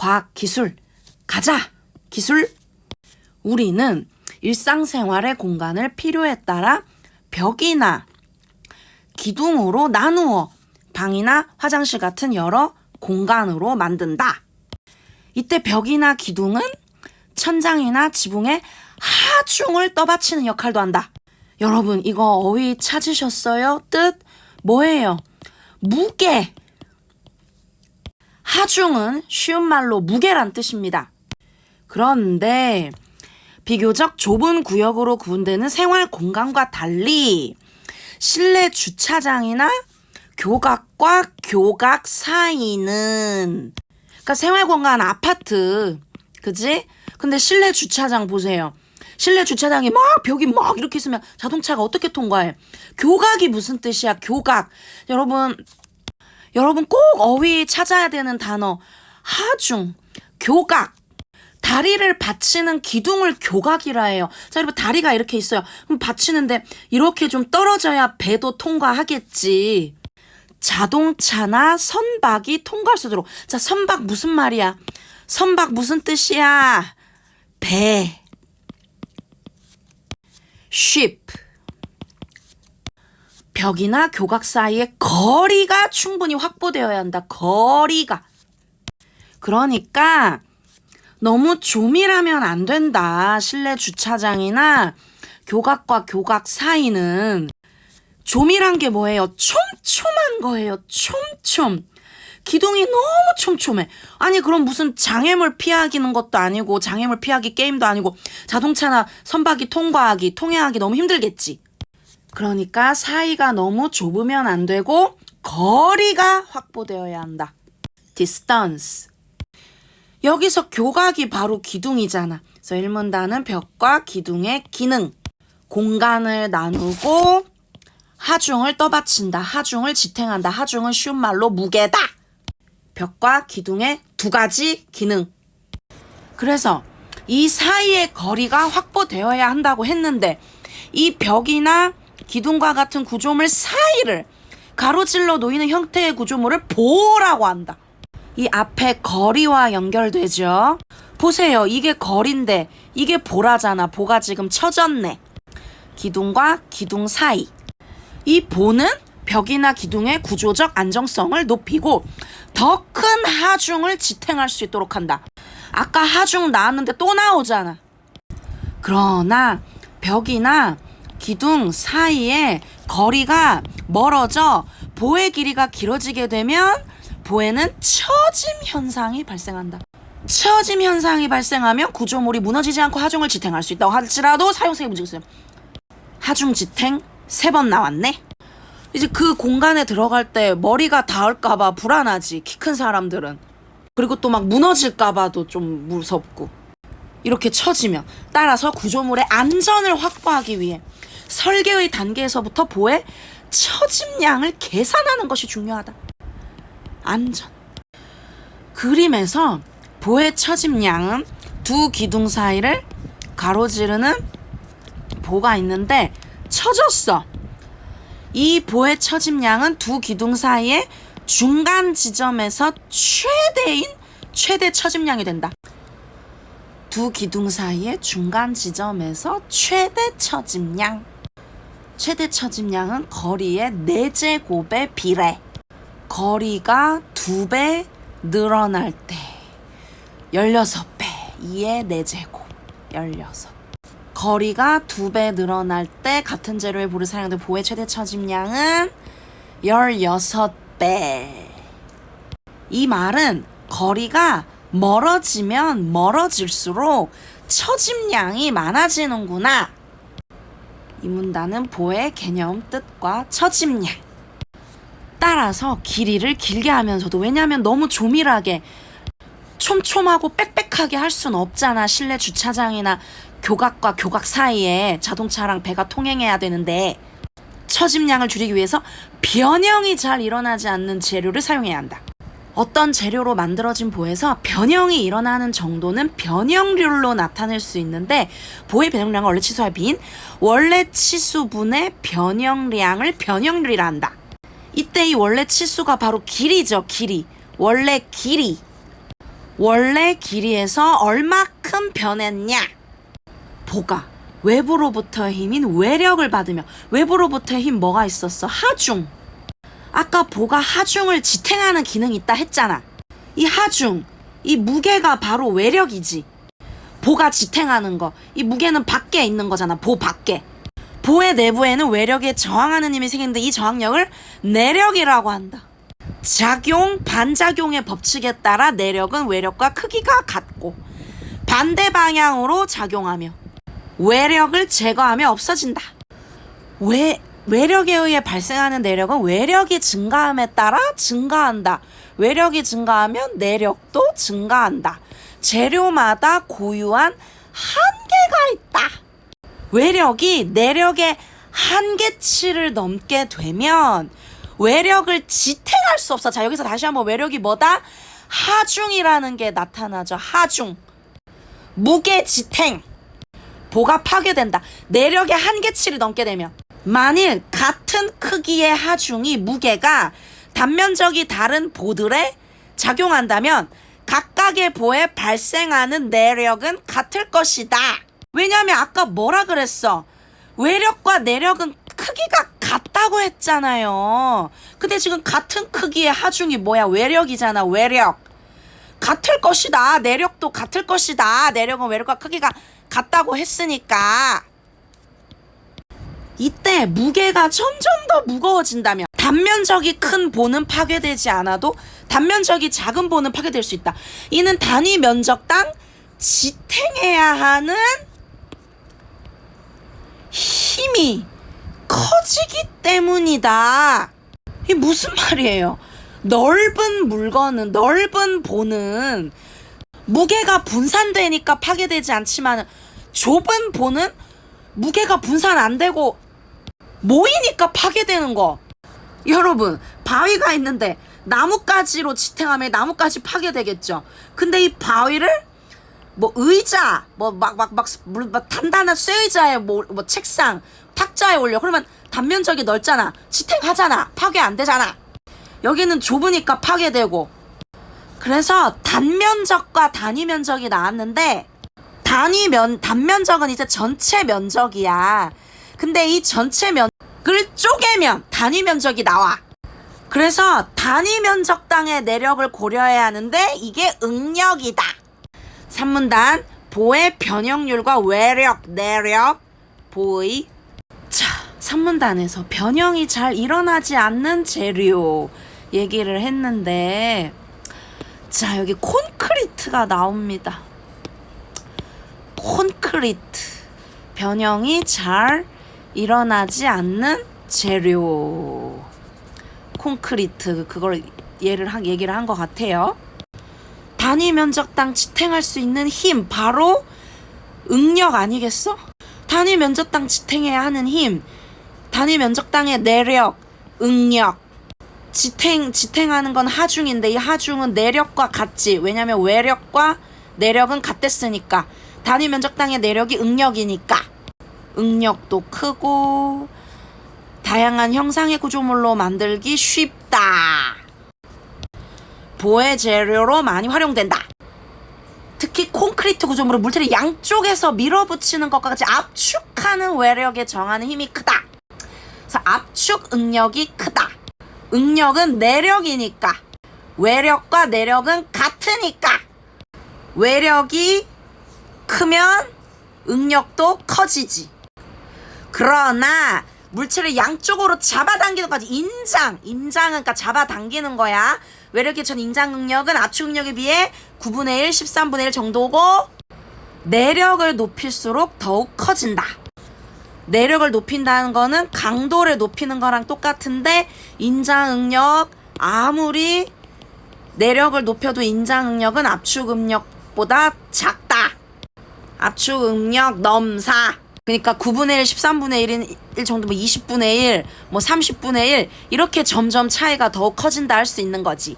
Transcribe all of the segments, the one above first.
과학, 기술. 가자! 기술. 우리는 일상생활의 공간을 필요에 따라 벽이나 기둥으로 나누어 방이나 화장실 같은 여러 공간으로 만든다. 이때 벽이나 기둥은 천장이나 지붕에 하중을 떠받치는 역할도 한다. 여러분, 이거 어휘 찾으셨어요? 뜻 뭐예요? 무게. 하중은 쉬운 말로 무게란 뜻입니다. 그런데 비교적 좁은 구역으로 구분되는 생활 공간과 달리 실내 주차장이나 교각과 교각 사이는 그러니까 생활 공간 아파트 그지? 근데 실내 주차장 보세요. 실내 주차장이 막 벽이 막 이렇게 있으면 자동차가 어떻게 통과해? 교각이 무슨 뜻이야? 교각. 여러분 여러분 꼭 어휘 찾아야 되는 단어 하중 교각 다리를 받치는 기둥을 교각이라 해요. 자, 여러분 다리가 이렇게 있어요. 그럼 받치는데 이렇게 좀 떨어져야 배도 통과하겠지. 자동차나 선박이 통과할 수 있도록. 자, 선박 무슨 말이야? 선박 무슨 뜻이야? 배. ship. 벽이나 교각 사이의 거리가 충분히 확보되어야 한다. 거리가. 그러니까 너무 조밀하면 안 된다. 실내 주차장이나 교각과 교각 사이는 조밀한 게 뭐예요? 촘촘한 거예요. 촘촘. 기둥이 너무 촘촘해. 아니 그럼 무슨 장애물 피하기는 것도 아니고 장애물 피하기 게임도 아니고 자동차나 선박이 통과하기 통행하기 너무 힘들겠지. 그러니까 사이가 너무 좁으면 안 되고 거리가 확보되어야 한다. distance. 여기서 교각이 바로 기둥이잖아. 그래서 일문단은 벽과 기둥의 기능. 공간을 나누고 하중을 떠받친다. 하중을 지탱한다. 하중은 쉬운 말로 무게다. 벽과 기둥의 두 가지 기능. 그래서 이 사이의 거리가 확보되어야 한다고 했는데 이 벽이나 기둥과 같은 구조물 사이를 가로질러 놓이는 형태의 구조물을 보라고 한다. 이 앞에 거리와 연결되죠. 보세요. 이게 거리인데 이게 보라잖아. 보가 지금 쳐졌네. 기둥과 기둥 사이. 이 보는 벽이나 기둥의 구조적 안정성을 높이고 더 큰 하중을 지탱할 수 있도록 한다. 아까 하중 나왔는데 또 나오잖아. 그러나 벽이나 기둥 사이에 거리가 멀어져 보의 길이가 길어지게 되면 보에는 처짐 현상이 발생한다. 처짐 현상이 발생하면 구조물이 무너지지 않고 하중을 지탱할 수 있다고 할지라도 사용성이 문제가 있어요. 하중 지탱 세 번 나왔네. 이제 그 공간에 들어갈 때 머리가 닿을까봐 불안하지. 키 큰 사람들은. 그리고 또 막 무너질까봐도 좀 무섭고. 이렇게 처지면 따라서 구조물의 안전을 확보하기 위해 설계의 단계에서부터 보의 처짐량을 계산하는 것이 중요하다. 안전. 그림에서 보의 처짐량은 두 기둥 사이를 가로지르는 보가 있는데 처졌어. 이 보의 처짐량은 두 기둥 사이의 중간 지점에서 최대인 최대 처짐량이 된다. 두 기둥 사이의 중간 지점에서 최대 처짐량. 최대 처짐량은 거리의 4제곱에 비례. 거리가 두배 늘어날 때. 16배 2의 4제곱. 16 거리가 두배 늘어날 때 같은 재료의 볼을 사용된 보의 최대 처짐량은 16배. 이 말은 거리가 멀어지면 멀어질수록 처짐량이 많아지는구나 이 문단은 보의 개념 뜻과 처짐량 따라서 길이를 길게 하면서도 왜냐하면 너무 조밀하게 촘촘하고 빽빽하게 할 수는 없잖아 실내 주차장이나 교각과 교각 사이에 자동차랑 배가 통행해야 되는데 처짐량을 줄이기 위해서 변형이 잘 일어나지 않는 재료를 사용해야 한다. 어떤 재료로 만들어진 보에서 변형이 일어나는 정도는 변형률로 나타낼 수 있는데 보의 변형량은 원래 치수와 비인 원래 치수분의 변형량을 변형률이라 한다. 이때 이 원래 치수가 바로 길이죠, 길이. 원래 길이. 원래 길이에서 얼마큼 변했냐? 보가 외부로부터의 힘인 외력을 받으며 외부로부터의 힘 뭐가 있었어? 하중. 아까 보가 하중을 지탱하는 기능이 있다 했잖아. 이 하중, 이 무게가 바로 외력이지. 보가 지탱하는 거. 이 무게는 밖에 있는 거잖아. 보 밖에. 보의 내부에는 외력에 저항하는 힘이 생기는데 이 저항력을 내력이라고 한다. 작용, 반작용의 법칙에 따라 내력은 외력과 크기가 같고 반대 방향으로 작용하며 외력을 제거하며 없어진다. 외, 외력에 의해 발생하는 내력은 외력이 증가함에 따라 증가한다. 외력이 증가하면 내력도 증가한다. 재료마다 고유한 한계가 있다. 외력이 내력의 한계치를 넘게 되면 외력을 지탱할 수 없어. 자, 여기서 다시 한번 외력이 뭐다? 하중이라는 게 나타나죠. 하중. 무게 지탱. 보가 파괴된다. 내력의 한계치를 넘게 되면. 만일 같은 크기의 하중이 무게가 단면적이 다른 보들에 작용한다면 각각의 보에 발생하는 내력은 같을 것이다. 왜냐면 아까 뭐라 그랬어? 외력과 내력은 크기가 같다고 했잖아요. 근데 지금 같은 크기의 하중이 뭐야? 외력이잖아, 외력. 같을 것이다. 내력도 같을 것이다. 내력은 외력과 크기가 같다고 했으니까. 이때 무게가 점점 더 무거워진다면 단면적이 큰 보는 파괴되지 않아도 단면적이 작은 보는 파괴될 수 있다. 이는 단위 면적당 지탱해야 하는 힘이 커지기 때문이다. 이게 무슨 말이에요? 넓은 물건은 넓은 보는 무게가 분산되니까 파괴되지 않지만 좁은 보는 무게가 분산 안 되고 모이니까 파괴되는 거. 여러분, 바위가 있는데 나뭇가지로 지탱하면 나뭇가지 파괴되겠죠. 근데 이 바위를 뭐 의자, 뭐막막 막 단단한 쇠의자에 뭐, 뭐 책상, 탁자에 올려. 그러면 단면적이 넓잖아. 지탱하잖아. 파괴 안 되잖아. 여기는 좁으니까 파괴되고. 그래서 단면적과 단위 면적이 나왔는데 단위 면 단면적은 이제 전체 면적이야. 근데 이 전체 면적을 쪼개면 단위 면적이 나와. 그래서 단위 면적당의 내력을 고려해야 하는데 이게 응력이다. 산문단 보의 변형률과 외력, 내력, 보의 자, 산문단에서 변형이 잘 일어나지 않는 재료 얘기를 했는데 자, 여기 콘크리트가 나옵니다. 콘크리트 변형이 잘 일어나지 않는 재료. 콘크리트 그걸 예를 한 얘기를 한 것 같아요. 단위 면적당 지탱할 수 있는 힘 바로 응력 아니겠어? 단위 면적당 지탱해야 하는 힘 단위 면적당의 내력 응력. 지탱 지탱하는 건 하중인데 이 하중은 내력과 같지. 왜냐면 외력과 내력은 같댔으니까. 단위 면적당의 내력이 응력이니까 응력도 크고 다양한 형상의 구조물로 만들기 쉽다. 보혜 재료로 많이 활용된다. 특히 콘크리트 구조물은 물체를 양쪽에서 밀어붙이는 것과 같이 압축하는 외력에 정하는 힘이 크다. 그래서 압축 응력이 크다. 응력은 내력이니까 외력과 내력은 같으니까 외력이 크면 응력도 커지지. 그러나 물체를 양쪽으로 잡아당기는 거지. 인장. 인장은 그러니까 잡아당기는 거야. 외력의 전 인장 응력은 압축 응력에 비해 9분의 1, 13분의 1 정도고 내력을 높일수록 더욱 커진다. 내력을 높인다는 거는 강도를 높이는 거랑 똑같은데 인장 응력 아무리 내력을 높여도 인장 응력은 압축 응력보다 작다. 압축 응력 넘사. 그러니까 9분의 1, 13분의 1인 1 정도 뭐 20분의 1, 뭐 30분의 1 이렇게 점점 차이가 더욱 커진다 할 수 있는 거지.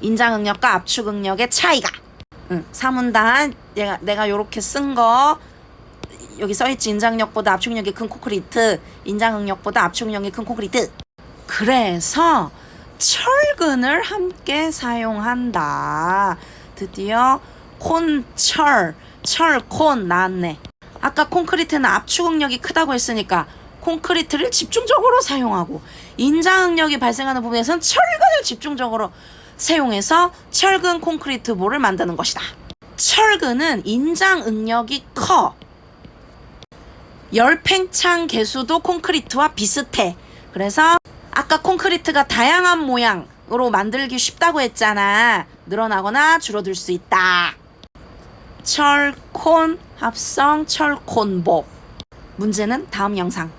인장 응력과 압축 응력의 차이가. 응, 사문단 내가 내가 요렇게 쓴 거 여기 써 있지 인장력보다 압축력이 큰 콘크리트 인장응력보다 압축력이 큰 콘크리트 그래서 철근을 함께 사용한다 드디어 콘, 철, 철, 콘 나왔네. 아까 콘크리트는 압축 응력이 크다고 했으니까 콘크리트를 집중적으로 사용하고 인장 응력이 발생하는 부분에선 철근을 집중적으로 사용해서 철근 콘크리트 볼을 만드는 것이다. 철근은 인장 응력이 커. 열팽창 개수도 콘크리트와 비슷해. 그래서 아까 콘크리트가 다양한 모양으로 만들기 쉽다고 했잖아. 늘어나거나 줄어들 수 있다. 철 콘 합성 철콘복. 문제는 다음 영상.